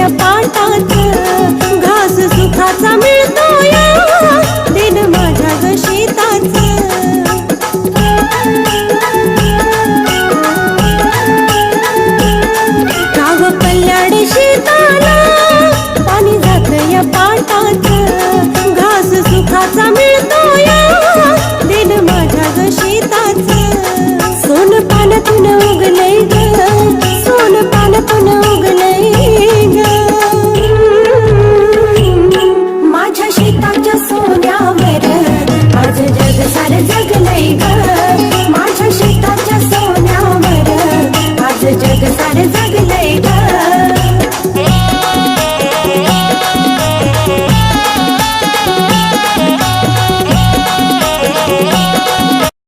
शेताला या पाटात घास सुखाचा मिळतो या दिन माझ्या ग शेताच. गाव कल्याण शेताला पाणी जात या पाटात घास सुखाचा मिळतो या दिन माझ्या ग शेताच. सोन पानातून उगलय ग सोन पानातून आज जग नाही ग. माझ्या शेताच्या सोन्यावर आज जग सारे जगले